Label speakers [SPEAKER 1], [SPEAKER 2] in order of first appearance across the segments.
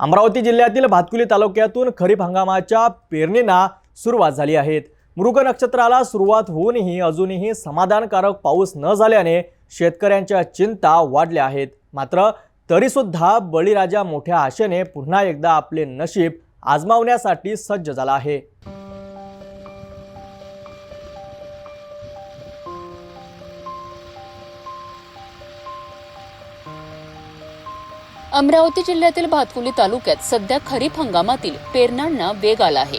[SPEAKER 1] अमरावती जिल्ह्यातील भातकुली तालुक्यातून खरीप हंगामाच्या पेरणींना सुरुवात झाली आहे. मृग नक्षत्राला सुरुवात होऊनही अजूनही समाधानकारक पाऊस न झाल्याने शेतकऱ्यांच्या चिंता वाढल्या आहेत. मात्र तरीसुद्धा बळीराजा मोठ्या आशेने पुन्हा एकदा आपले नशीब आजमावण्यासाठी सज्ज झाला आहे.
[SPEAKER 2] अमरावती जिल्ह्यातील भातकुली तालुक्यात सध्या खरीप हंगामातील पेरण्यांना वेग आला आहे.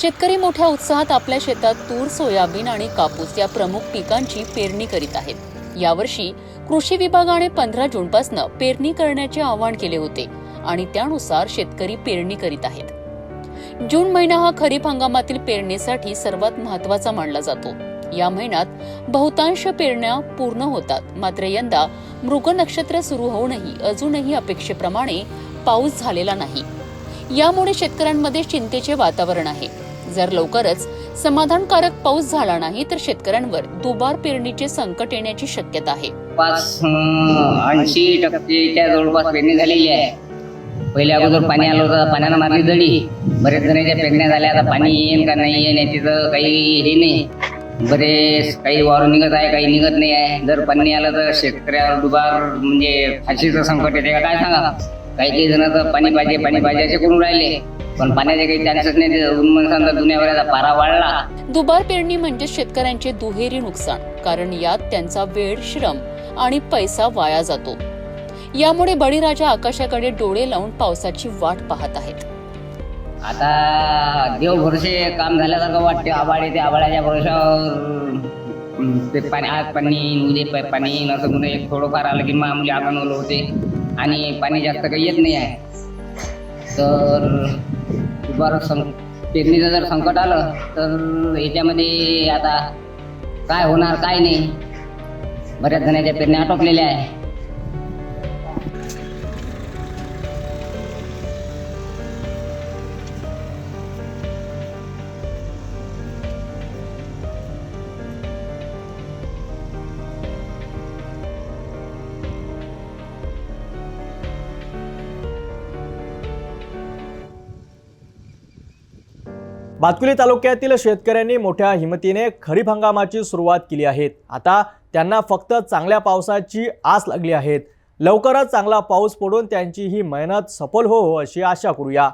[SPEAKER 2] शेतकरी मोठ्या उत्साहात आपल्या शेतात तूर सोयाबीन आणि कापूस या प्रमुख पिकांची पेरणी करीत आहेत. यावर्षी कृषी विभागाने पंधरा जूनपासून पेरणी करण्याचे आवाहन केले होते आणि त्यानुसार शेतकरी पेरणी करीत आहेत. जून महिना हा खरीप हंगामातील पेरणीसाठी सर्वात महत्त्वाचा मानला जातो. या महिन्यात बहुतांश पेरण्या पूर्ण होतात. मात्र यंदा मृग नक्षत्र सुरू होऊनही अजूनही अपेक्षेप्रमाणे पाऊस झालेला नाही. यामुळे शेतकऱ्यांमध्ये चिंतेचे वातावरण आहे. जर लवकरच समाधानकारक पाऊस झाला नाही तर शेतकऱ्यांवर दुबार पेरणीचे संकट येण्याची शक्यता आहे.
[SPEAKER 3] जवळपास ऐंशी टक्केच्या जवळपास पेरणी झालेली आहे. पहिले अगोदर पाणी आलं होतं पाण्यानं मारली दडी. बरेच जणांच्या पेरण्या झाल्या आता पाणी येईन का नाही येईन याची तर काही हे नाही. बरेच काही वावर निघत आहे काही निघत नाही आहे. जर पाणी आलं तर शेतकऱ्यावर दुबार म्हणजे फाशीचं संकट येते का? काय सांगा? काही काही जण तर पाणी पाहिजे पाणी पाहिजे असे करून राहिले. पण पाण्याचे काही चान्सेस नाही. उन्मनसांचा दुनियाभराचा पारा वाढला.
[SPEAKER 2] दुबार पेरणी म्हणजे शेतकऱ्यांचे दुहेरी नुकसान. कारण यात त्यांचा वेळ श्रम आणि पैसा वाया जातो. यामुळे बळीराजा आकाशाकडे डोळे लावून पावसाची वाट पाहत आहेत.
[SPEAKER 3] आता देव भरोसे काम झाल्यासारखं वाटते. आबाळ येते आबाळाच्या भरोशावर ते पाणी आज पाणी उद्या पाणी असं म्हणून एक थोडंफार आलं की मामुली मुली ओलं होते. आणि पाणी जास्त काही येत नाही आहे. तर बरं सं पेरणीचं जर संकट आलं तर याच्यामध्ये आता काय होणार काय नाही. बऱ्याच जणांच्या पेरण्या आटोपलेल्या आहे.
[SPEAKER 1] भातकुली तालुक्यातील शेतकऱ्यांनी मोठ्या हिमतीने खरीप हंगामाची सुरुवात केली आहे. आता त्यांना फक्त चांगल्या पावसाची आस लागली आहे. लवकरच चांगला पाऊस पडून त्यांची ही मेहनत सफल हो, हो अशी आशा करूया.